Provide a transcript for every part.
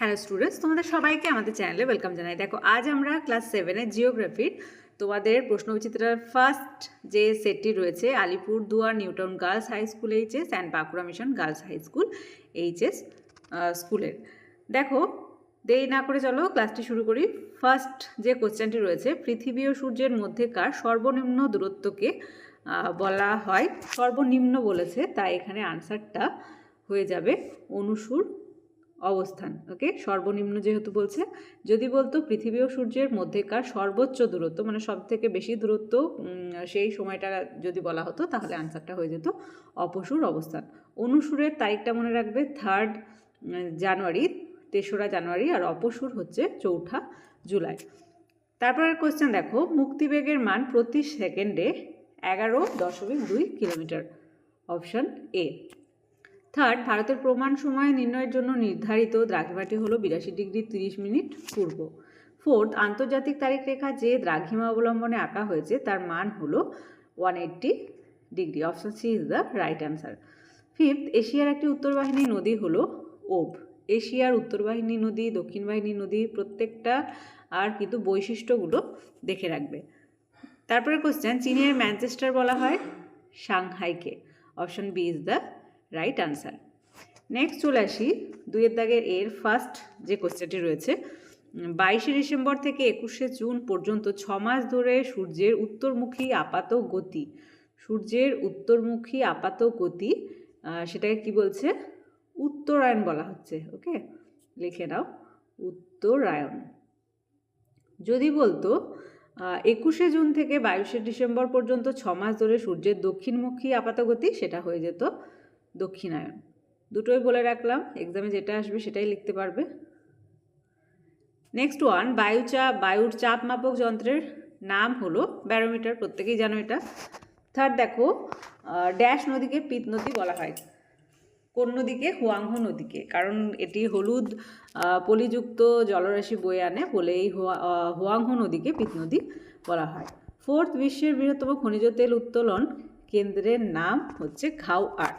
Hello students তোমাদের সবাইকে আমাদের চ্যানেলে ওয়েলকাম জানাই। দেখো, আজ আমরা ক্লাস সেভেনের জিওগ্রাফির তোমাদের প্রশ্নবিচিত্রার ফার্স্ট যে সেটটি রয়েছে, Alipurduar, Newtown girls high school, HS and Bankura mission girls high school, HS স্কুলের। দেখো, দেরি না করে চলো ক্লাসটি শুরু করি। ফার্স্ট যে কোশ্চেনটি রয়েছে, পৃথিবী ও সূর্যের মধ্যেকার সর্বনিম্ন দূরত্বকে বলা হয়। সর্বনিম্ন বলেছে, তাই এখানে আনসারটা হয়ে যাবে অনুসুর অবস্থান, ওকে? সর্বনিম্ন যেহেতু বলছে, যদি বলতো পৃথিবী ও সূর্যের মধ্যেকার সর্বোচ্চ দূরত্ব মানে সব থেকে বেশি দূরত্ব সেই সময়টা যদি বলা হতো, তাহলে আনসারটা হয়ে যেত অপসুর অবস্থান। অনুসুরের তারিখটা মনে রাখবে থার্ড জানুয়ারি, তেসরা জানুয়ারি, আর অপসুর হচ্ছে চৌঠা জুলাই। তারপরের কোশ্চেন দেখো, মুক্তিবেগের মান প্রতি সেকেন্ডে এগারো দশমিক দুই কিলোমিটার অপশন এ থার্ড ভারতের প্রমাণ সময় নির্ণয়ের জন্য নির্ধারিত দ্রাঘিমাটি হলো বিরাশি ডিগ্রি তিরিশ মিনিট পূর্ব। ফোর্থ, আন্তর্জাতিক তারিখ রেখা যে দ্রাঘিমা অবলম্বনে আঁকা হয়েছে তার মান হলো one eighty degree. Option C is the right answer. Fifth, এশিয়ার একটি উত্তরবাহিনী নদী হলো ওব। এশিয়ার উত্তরবাহিনী নদী, দক্ষিণ বাহিনী নদী প্রত্যেকটা আর কিন্তু বৈশিষ্ট্যগুলো দেখে রাখবে। তারপরে কোশ্চেন চীনের ম্যানচেস্টার বলা হয় সাংহাইকে। Option B is the right answer next চলে আসি দুইয়ের দাগের এর ফার্স্ট যে কোশ্চেনটি রয়েছে বাইশে ডিসেম্বর থেকে একুশে জুন পর্যন্ত ছ মাস ধরে সূর্যের উত্তরমুখী আপাত গতি, সূর্যের উত্তরমুখী আপাত গতি সেটাকে কি বলছে? উত্তরায়ণ বলা হচ্ছে ওকে লিখে নাও, উত্তরায়ণ। যদি বলতো একুশে জুন থেকে বাইশে ডিসেম্বর পর্যন্ত ছ মাস ধরে সূর্যের দক্ষিণমুখী আপাতগতি সেটা হয়ে যেত দক্ষিণায়ন। দুটোই বলে রাখলাম এক্সামে যেটা আসবে সেটাই লিখতে পারবে। নেক্সট ওয়ান বায়ুচাপ বায়ুর চাপ মাপক যন্ত্রের নাম হলো ব্যারোমিটার প্রত্যেকেই জানো এটা। থার্ড দেখো ড্যাশ নদীকে পিত নদী বলা হয়। কোন নদীকে? হুয়াংহো নদীকে। কারণ এটি হলুদ পলিযুক্ত জলরাশি বয়ে আনে বলে এই হুয়া- হুয়াংহো নদীকে পিত নদী বলা হয়। ফোর্থ বিশ্বের বৃহত্তম খনিজ তেল উত্তোলন কেন্দ্রের নাম হচ্ছে ঘাও আর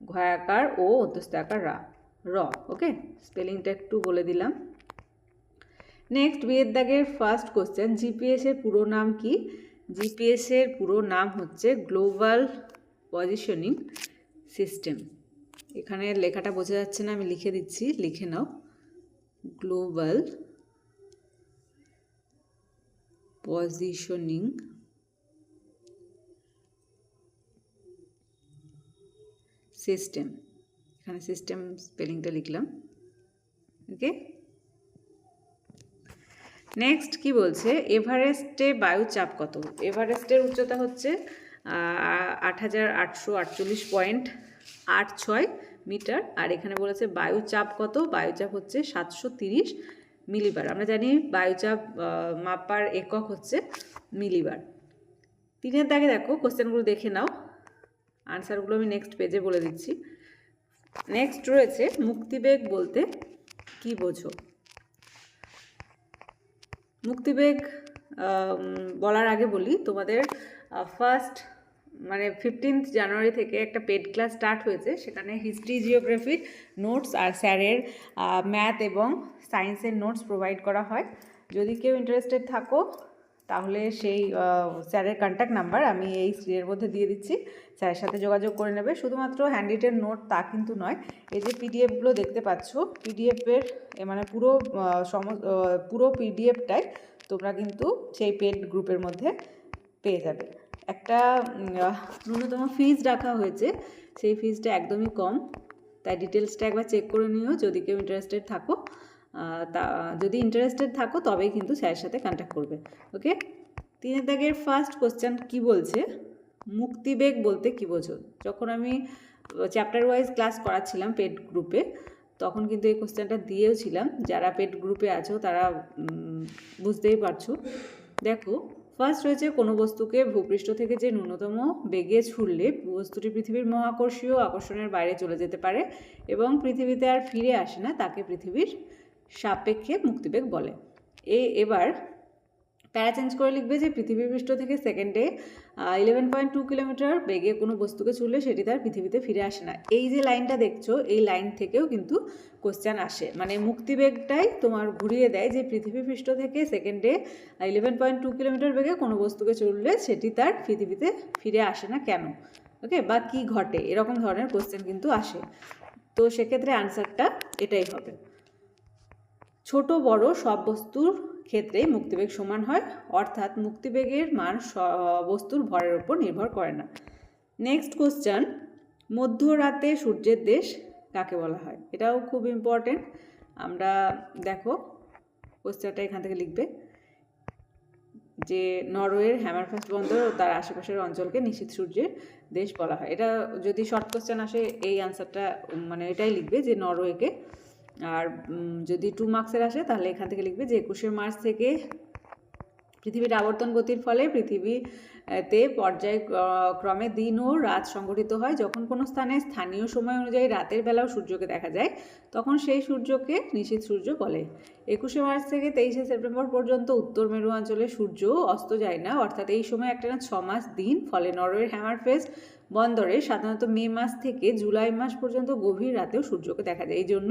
ঘয়াকার ও অন্তস্থাকার রা, র ওকে স্পেলিংটা একটু বলে দিলাম। নেক্সট বিয়ের দাগের ফার্স্ট কোশ্চেন জিপিএসের পুরো নাম কি? জিপিএসের পুরো নাম হচ্ছে গ্লোবাল পজিশনিং সিস্টেম এখানে লেখাটা বোঝা যাচ্ছে না, আমি লিখে দিচ্ছি, লিখে নাও। গ্লোবাল পজিশনিং সিস্টেম এখানে সিস্টেম স্পেলিংটা লিখলাম। ওকে নেক্সট কি বলছে? এভারেস্টে বায়ুচাপ কত? এভারেস্টের উচ্চতা হচ্ছে আট হাজার আটশো আটচল্লিশ পয়েন্ট আট ছয় মিটার। আর এখানে বলেছে বায়ুচাপ কত? বায়ুচাপ হচ্ছে সাতশো তিরিশ মিলিবার। আমরা জানি বায়ুচাপ মাপার একক হচ্ছে মিলিবার। তিনের দাগে দেখো কোশ্চেনগুলো দেখে নাও। আনসারগুলো আমি নেক্সট পেজে বলে দিচ্ছি। নেক্সট রয়েছে, মুক্তিবেগ বলতে কি বোঝো? মুক্তিবেগ বলার আগে বলি, তোমাদের ফার্স্ট মানে ফিফটিন্থ জানুয়ারি থেকে একটা পেড ক্লাস স্টার্ট হয়েছে, সেখানে হিস্ট্রি জিওগ্রাফির নোটস আর স্যারের ম্যাথ এবং সায়েন্সের নোটস প্রোভাইড করা হয়। যদি কেউ ইন্টারেস্টেড থাকো তাহলে সেই স্যারের কন্ট্যাক্ট নাম্বার আমি এই স্ক্রিনের মধ্যে দিয়ে দিচ্ছি। স্যারের সাথে যোগাযোগ করে নেবে। শুধুমাত্র হ্যান্ডরিটেন নোট তা কিন্তু নয়, এই যে পিডিএফগুলো দেখতে পাচ্ছ পিডিএফের মানে পুরো সম পুরো পিডিএফটাই তোমরা কিন্তু সেই পেড গ্রুপের মধ্যে পেয়ে যাবে। একটা ন্যূনতম ফিজ রাখা হয়েছে। সেই ফিজটা একদমই কম। তাই ডিটেলসটা একবার চেক করে নিও। যদি কেউ ইন্টারেস্টেড থাকো তা, যদি ইন্টারেস্টেড থাকো তবেই কিন্তু স্যারের সাথে কন্ট্যাক্ট করবে ওকে তিনের দাগের ফার্স্ট কোশ্চেন কি বলছে? মুক্তিবেগ বলতে কি বোঝো? যখন আমি চ্যাপ্টার ওয়াইজ ক্লাস করাচ্ছিলাম পেড গ্রুপে তখন কিন্তু এই কোশ্চেনটা দিয়েও ছিলাম যারা পেড গ্রুপে আছো তারা বুঝতেই পারছ। দেখো ফার্স্ট রয়েছে কোনো বস্তুকে ভূপৃষ্ঠ থেকে যে ন্যূনতম বেগে ছুড়লে বস্তুটি পৃথিবীর মহাকর্ষীয় আকর্ষণের বাইরে চলে যেতে পারে এবং পৃথিবীতে আর ফিরে আসে না, তাকে পৃথিবীর সাপেক্ষে মুক্তিবেগ বলে। এ এবার প্যারা চেঞ্জ করে লিখবে যে পৃথিবীর পৃষ্ঠ থেকে সেকেন্ডে ইলেভেন পয়েন্ট টু কিলোমিটার বেগে কোনো বস্তুকে ছুড়লে সেটি তার পৃথিবীতে ফিরে আসে না। এই যে লাইনটা দেখছ, এই লাইন থেকেও কিন্তু কোশ্চেন আসে। মানে মুক্তিবেগটাই তোমার ঘুরিয়ে দেয় যে পৃথিবী পৃষ্ঠ থেকে সেকেন্ডে ইলেভেন পয়েন্ট টু কিলোমিটার বেগে কোনো বস্তুকে চললে সেটি তার পৃথিবীতে ফিরে আসে না কেন? ওকে বা কি ঘটে? এরকম ধরনের কোশ্চেন কিন্তু আসে। তো সেক্ষেত্রে আনসারটা এটাই হবে। ছোট বড় সব বস্তুর ক্ষেত্রেই মুক্তিবেগ সমান হয়, অর্থাৎ মুক্তিবেগের মান বস্তুর ভরের উপর নির্ভর করে না। নেক্সট কোশ্চেন মধ্যরাতে সূর্যের দেশ কাকে বলা হয়? এটাও খুব ইম্পর্টেন্ট আমরা দেখো কোশ্চেনটা এখান থেকে লিখবে। যে নরওয়ের হ্যামারফাস্ট বন্দর ও তার আশেপাশের অঞ্চলকে নিশ্চিত সূর্যের দেশ বলা হয়। এটা যদি শর্ট কোশ্চেন আসে, এই আনসারটা মানে এটাই লিখবে যে নরওয়েকে আর যদি টু মার্কসের আসে, তাহলে এখান থেকে লিখবে যে একুশে মার্চ থেকে পৃথিবীর আবর্তন গতির ফলে পৃথিবীতে পর্যায় ক্রমে দিন ও রাত সংঘটিত হয়। যখন কোনো স্থানে স্থানীয় সময় অনুযায়ী রাতের বেলাও সূর্যকে দেখা যায়, তখন সেই সূর্যকে নিশীথ সূর্য বলে। একুশে মার্চ থেকে তেইশে সেপ্টেম্বর পর্যন্ত উত্তর মেরু অঞ্চলে সূর্য অস্ত যায় না। অর্থাৎ এই সময় একটা না ছ মাস দিন। ফলে নরওয়ের হ্যামারফেস্ট বন্দরে সাধারণত মে মাস থেকে জুলাই মাস পর্যন্ত গভীর রাতেও সূর্যকে দেখা যায়। এই জন্য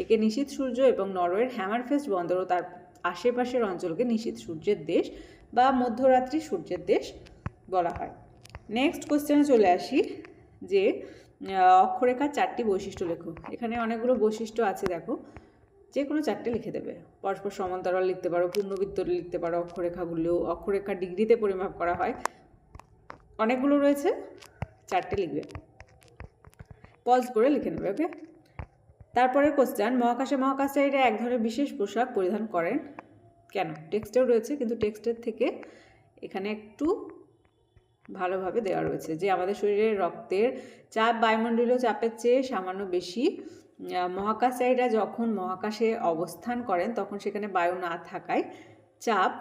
একে নিশীথ সূর্য এবং নরওয়ের হ্যামারফেস্ট বন্দর ও তার আশেপাশের অঞ্চলকে নিশীথ সূর্যের দেশ বা মধ্যরাত্রি সূর্যের দেশ বলা হয়। নেক্সট কোশ্চেনে চলে আসি যে অক্ষরেখার চারটি বৈশিষ্ট্য লেখো। এখানে অনেকগুলো বৈশিষ্ট্য আছে, দেখো। যে কোনো চারটে লিখে দেবে। পরস্পর সমান্তরাল লিখতে পারো, পূর্ণবৃত্ত লিখতে পারো, অক্ষরেখাগুলো, অক্ষরেখা ডিগ্রিতে পরিমাপ করা হয়। অনেকগুলো রয়েছে, চারটে লিখবে। পজ করে লিখে নেবে ওকে তারপরে কোশ্চেন মহাকাশে মহাকাশচারীরা এক ধরনের বিশেষ পোশাক পরিধান করেন কেন? টেক্সটেও রয়েছে, কিন্তু টেক্সটের থেকে এখানে একটু ভালোভাবে দেওয়া রয়েছে যে আমাদের শরীরের রক্তের চাপ, বায়ুমণ্ডলীয় চাপের চেয়ে সামান্য বেশি মহাকাশচারীরা যখন মহাকাশে অবস্থান করেন, তখন সেখানে বায়ু না থাকায় চাপ,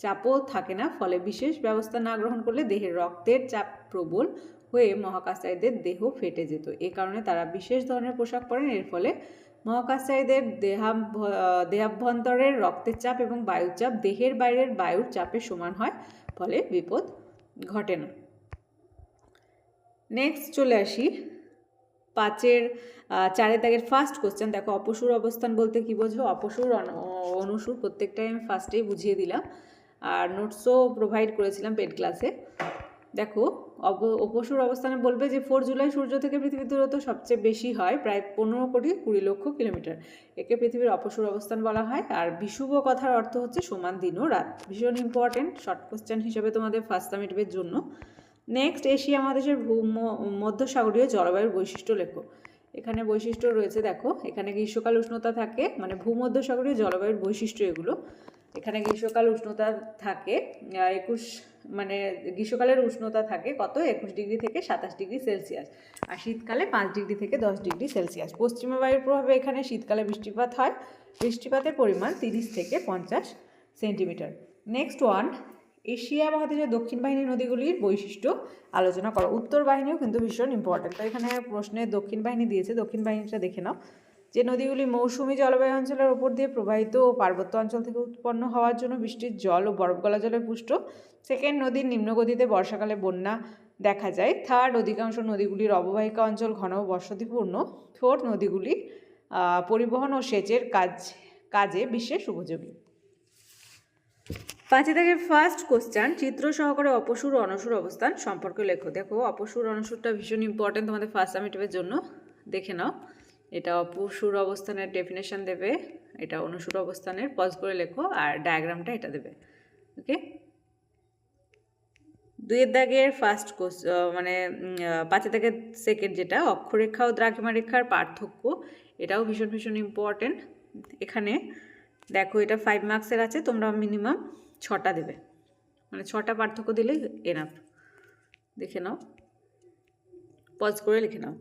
চাপও থাকে না। ফলে বিশেষ ব্যবস্থা না গ্রহণ করলে দেহের রক্তের চাপ প্রবল হয়ে মহাকাশচারীদের দেহ ফেটে যেত। এ কারণে তারা বিশেষ ধরনের পোশাক পরেন। এর ফলে মহাকাশচারীদের দেহাভ, দেহাভ্যন্তরের রক্তের চাপ এবং বায়ুর চাপ দেহের বাইরের বায়ুর চাপের সমান হয়, ফলে বিপদ ঘটে না। নেক্সট চলে আসি পাঁচের চারের দাগের ফার্স্ট কোশ্চেন দেখো, অপসুর অবস্থান বলতে কি বোঝো? অপসুর অনুসুর প্রত্যেকটাই আমি ফার্স্টেই বুঝিয়ে দিলাম। আর নোটসও প্রোভাইড করেছিলাম পেড ক্লাসে দেখো অপসুর অবস্থানে বলবে যে ফোর জুলাই সূর্য থেকে পৃথিবীর দূরত্ব সবচেয়ে বেশি হয়, প্রায় পনেরো কোটি কুড়ি লক্ষ কিলোমিটার। একে পৃথিবীর অপসুর অবস্থান বলা হয়। আর বিষুব কথার অর্থ হচ্ছে সমান দিন ও রাত। ভীষণ ইম্পর্টেন্ট শর্ট কোশ্চেন হিসেবে তোমাদের ফার্স্ট সামিটের জন্য। নেক্সট এশিয়া মহাদেশের ভূম মধ্যসাগরীয় জলবায়ুর বৈশিষ্ট্য লেখো। এখানে বৈশিষ্ট্য রয়েছে, দেখো, এখানে গ্রীষ্মকাল উষ্ণতা থাকে মানে ভূমধ্যসাগরীয় জলবায়ুর বৈশিষ্ট্য এগুলো। এখানে গ্রীষ্মকাল উষ্ণতা থাকে একুশ মানে গ্রীষ্মকালের উষ্ণতা থাকে কত? একুশ ডিগ্রি থেকে সাতাশ ডিগ্রি সেলসিয়াস। আর শীতকালে পাঁচ ডিগ্রি থেকে দশ ডিগ্রি সেলসিয়াস। পশ্চিমা বায়ুর প্রভাবে এখানে শীতকালে বৃষ্টিপাত হয়। বৃষ্টিপাতের পরিমাণ তিরিশ থেকে পঞ্চাশ সেন্টিমিটার। নেক্সট ওয়ান এশিয়া মহাদেশের দক্ষিণ বাহিনী নদীগুলির বৈশিষ্ট্য আলোচনা করো। উত্তর বাহিনীও কিন্তু ভীষণ ইম্পর্টেন্ট তো এখানে প্রশ্নে দক্ষিণ বাহিনী দিয়েছে। দক্ষিণ বাহিনীটা দেখে নাও। যে নদীগুলি মৌসুমী জলবায়ু অঞ্চলের ওপর দিয়ে প্রবাহিত ও পার্বত্য অঞ্চল থেকে উৎপন্ন হওয়ার জন্য বৃষ্টির জল ও বরফ গলা জলে পুষ্ট। সেকেন্ড নদীর নিম্নগতিতে বর্ষাকালে বন্যা দেখা যায়। থার্ড অধিকাংশ নদীগুলির অববাহিকা অঞ্চল ঘন বসতিপূর্ণ। ফোর্থ নদীগুলি পরিবহন ও সেচের কাজ, কাজে বিশেষ উপযোগী। পাঁচে থেকে ফার্স্ট কোশ্চেন চিত্র সহকারে অপসুর অনসুর অবস্থান সম্পর্কে লেখো। দেখো, অপসুর অনসুরটা ভীষণ ইম্পর্টেন্ট তোমাদের ফার্স্ট সামিটিভের জন্য। দেখে নাও। এটা অপসুর অবস্থানের ডেফিনেশন দেবে, এটা অনুসুর অবস্থানের পজ করে লেখো, আর ডায়াগ্রামটা এটা দেবে ওকে দুইয়ের দাগের ফার্স্ট কোর্স মানে পাঁচের দাগের সেকেন্ড যেটা, অক্ষরেখা ও দ্রাঘিমা রেখার পার্থক্য, এটাও ভীষণ ভীষণ ইম্পর্টেন্ট এখানে দেখো এটা ফাইভ মার্কসের আছে, তোমরা মিনিমাম ছটা দেবে মানে ছটা পার্থক্য দিলেই এনাফ দেখে নাও পজ করে লিখে নাও।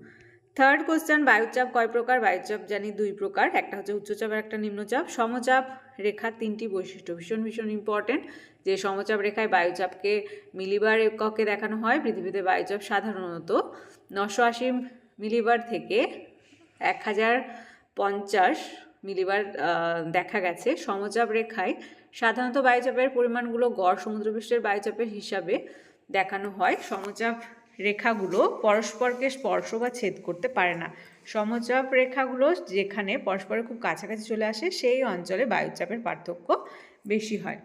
থার্ড কোশ্চেন বায়ুচাপ কয় প্রকার? বায়ুচাপ জানি দুই প্রকার, একটা হচ্ছে উচ্চচাপ আর একটা নিম্নচাপ। সমচাপ রেখার তিনটি বৈশিষ্ট্য, ভীষণ ভীষণ ইম্পর্টেন্ট যে সমচাপ রেখায় বায়ুচাপকে মিলিবার এককে দেখানো হয়, পৃথিবীতে বায়ুচাপ সাধারণত নশো আশি মিলিবার থেকে এক হাজার পঞ্চাশ মিলিবার দেখা গেছে। সমচাপ রেখায় সাধারণত বায়ুচাপের পরিমাণগুলো গড় সমুদ্রপৃষ্ঠের বায়ুচাপের হিসাবে দেখানো হয়। সমচাপ রেখাগুলো পরস্পরকে স্পর্শ বা ছেদ করতে পারে না। সমচাপ রেখাগুলো যেখানে পরস্পরের খুব কাছাকাছি চলে আসে, সেই অঞ্চলে বায়ুচাপের পার্থক্য বেশি হয়।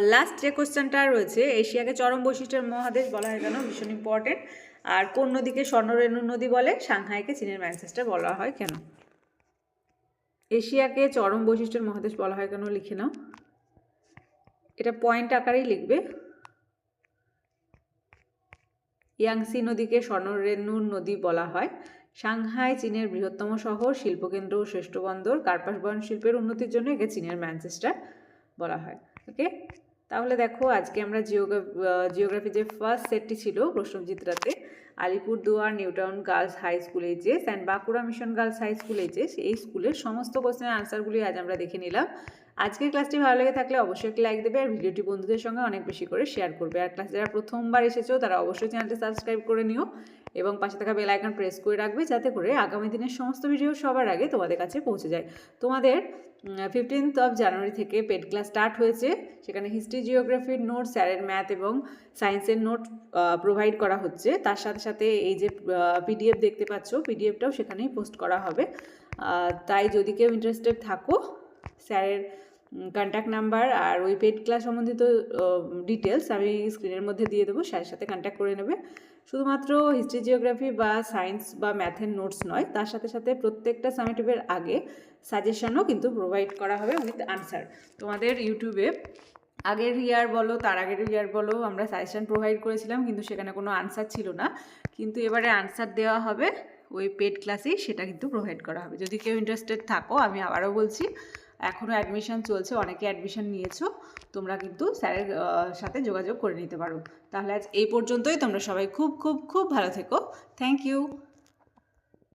লাস্ট যে কোশ্চেনটা রয়েছে, এশিয়াকে চরম বৈশিষ্ট্যের মহাদেশ বলা হয় কেন? ভীষণ ইম্পর্টেন্ট আর কোন নদীকে স্বর্ণরেণু নদী বলে? সাংহাইকে চীনের ম্যানচেস্টার বলা হয় কেন? এশিয়াকে চরম বৈশিষ্ট্যের মহাদেশ বলা হয় কেন? লিখে নাও। এটা পয়েন্ট আকারেই লিখবে। ইয়াংসি নদীকে স্বর্ণরেণুর নদী বলা হয়। সাংহাই চীনের বৃহত্তম শহর, শিল্পকেন্দ্র ও শ্রেষ্ঠ বন্দর। কার্পাস বহন শিল্পের উন্নতির জন্য একে চীনের ম্যানচেস্টার বলা হয়। ওকে? তাহলে দেখো, আজকে আমরা জিওগ্রাফি যে ফার্স্ট সেটটি ছিল প্রশ্নচিত্রাতে Alipurduar, Newtown girls high school HS, and Bankura mission girls high school HS, এই স্কুলের সমস্ত কোশ্চেনের আনসারগুলি আজ আমরা দেখে নিলাম। আজকের ক্লাসটি ভালো লেগে থাকলে অবশ্যই একটি লাইক দেবে আর ভিডিওটি বন্ধুদের সঙ্গে অনেক বেশি করে শেয়ার করবে। আর ক্লাস যারা প্রথমবার এসেছ, তারা অবশ্যই চ্যানেলটি সাবস্ক্রাইব করে নিও এবং পাশে থাকা বেল আইকন প্রেস করে রাখবে যাতে করে আগামী দিনের সমস্ত ভিডিও সবার আগে তোমাদের কাছে পৌঁছে যায়। তোমাদের ফিফটিন্থ অফ জানুয়ারি থেকে পেড ক্লাস স্টার্ট হয়েছে। সেখানে হিস্ট্রি জিওগ্রাফির নোট স্যারের ম্যাথ এবং সায়েন্সের নোট প্রোভাইড করা হচ্ছে। তার সাথে সাথে এই যে পিডিএফ দেখতে পাচ্ছ পিডিএফটাও সেখানেই পোস্ট করা হবে। তাই যদি কেউ ইন্টারেস্টেড থাকো স্যারের কন্ট্যাক্ট নাম্বার আর ওই পেড ক্লাস সম্বন্ধিত ডিটেলস আমি স্ক্রিনের মধ্যে দিয়ে দেবো, স্যারের সাথে কন্ট্যাক্ট করে নেবে। শুধুমাত্র হিস্ট্রি জিওগ্রাফি বা সায়েন্স বা ম্যাথের নোটস নয়, তার সাথে সাথে প্রত্যেকটা সামেটিভের আগে সাজেশনও কিন্তু প্রোভাইড করা হবে উইথ আনসার তোমাদের ইউটিউবে আগের ইয়ার বলো, তার আগের ইয়ার বলো, আমরা সাজেশন প্রোভাইড করেছিলাম, কিন্তু সেখানে কোনো আনসার ছিল না। কিন্তু এবারে আনসার দেওয়া হবে, ওই পেড ক্লাসেই সেটা কিন্তু প্রোভাইড করা হবে। যদি কেউ ইন্টারেস্টেড থাকো, আমি আবারও বলছি এখনও অ্যাডমিশান চলছে, অনেকে অ্যাডমিশান নিয়েছো, তোমরা কিন্তু স্যারের সাথে যোগাযোগ করে নিতে পারো। তাহলে আজ এই পর্যন্তই, তোমরা সবাই খুব খুব খুব ভালো থেকো। Thank you